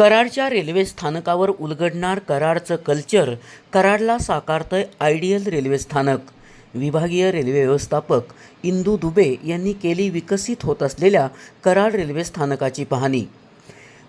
कराडच्या रेल्वे स्थानकावर उलगडणार कराडचं कल्चर कराडला साकारतंय आयडियल रेल्वे स्थानक. विभागीय रेल्वे व्यवस्थापक इंदू दुबे यांनी केली विकसित होत असलेल्या कराड रेल्वे स्थानकाची पाहणी.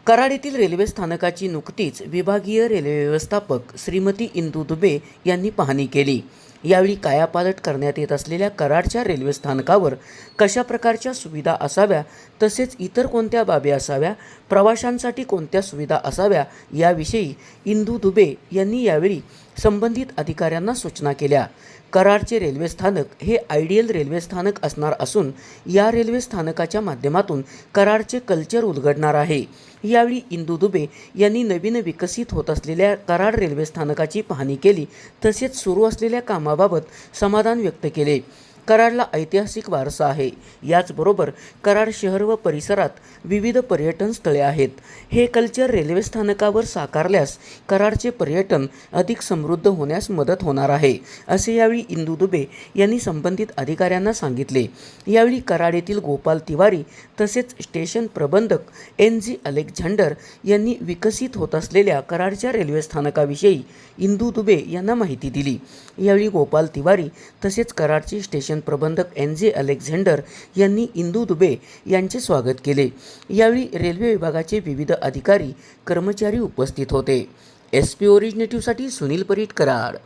कराड येथील रेल्वे स्थानकाची नुकतीच विभागीय रेल्वे व्यवस्थापक श्रीमती इंदू दुबे यांनी पाहणी केली. यावेळी कायापालट करण्यात येत असलेल्या कराडच्या रेल्वे स्थानकावर कशा प्रकारच्या सुविधा असाव्या तसेच इतर कोणत्या बाबी असाव्या प्रवाशांसाठी कोणत्या सुविधा असाव्या याविषयी इंदू दुबे यांनी यावेळी संबंधित अधिकाऱ्यांना सूचना केल्या. कराडचे रेल्वे स्थानक हे आयडियल रेल्वे स्थानक असणार असून या रेल्वे स्थानकाच्या माध्यमातून कराडचे कल्चर उलगडणार आहे. यावेळी इंदू दुबे यांनी नवीन विकसित होत असलेल्या कराड रेल्वे स्थानकाची पाहणी केली. तसेच सुरू असलेल्या कामाबाबत समाधान व्यक्त केले. कराडला ऐतिहासिक वारसा आहे. याचबरोबर कराड शहर व परिसरात विविध पर्यटन स्थळे आहेत. हे कल्चर रेल्वे स्थानकावर साकारल्यास कराडचे पर्यटन अधिक समृद्ध होण्यास मदत होणार आहे असे यावेळी इंदू दुबे यांनी संबंधित अधिकाऱ्यांना सांगितले. यावेळी कराड येथील गोपाल तिवारी तसेच स्टेशन प्रबंधक एन जी अलेक्झांडर यांनी विकसित होत असलेल्या कराडच्या रेल्वे स्थानकाविषयी इंदू दुबे यांना माहिती दिली. यावेळी गोपाल तिवारी तसेच कराडचे स्टेशन प्रबंधक एन जे अलेक्झांडर यांनी इंदू दुबे यांचे स्वागत केले. यावेळी रेल्वे विभागाचे विविध अधिकारी कर्मचारी उपस्थित होते. एस पी ओरिजिनेटिव्हसाठी सुनील परीट कराड.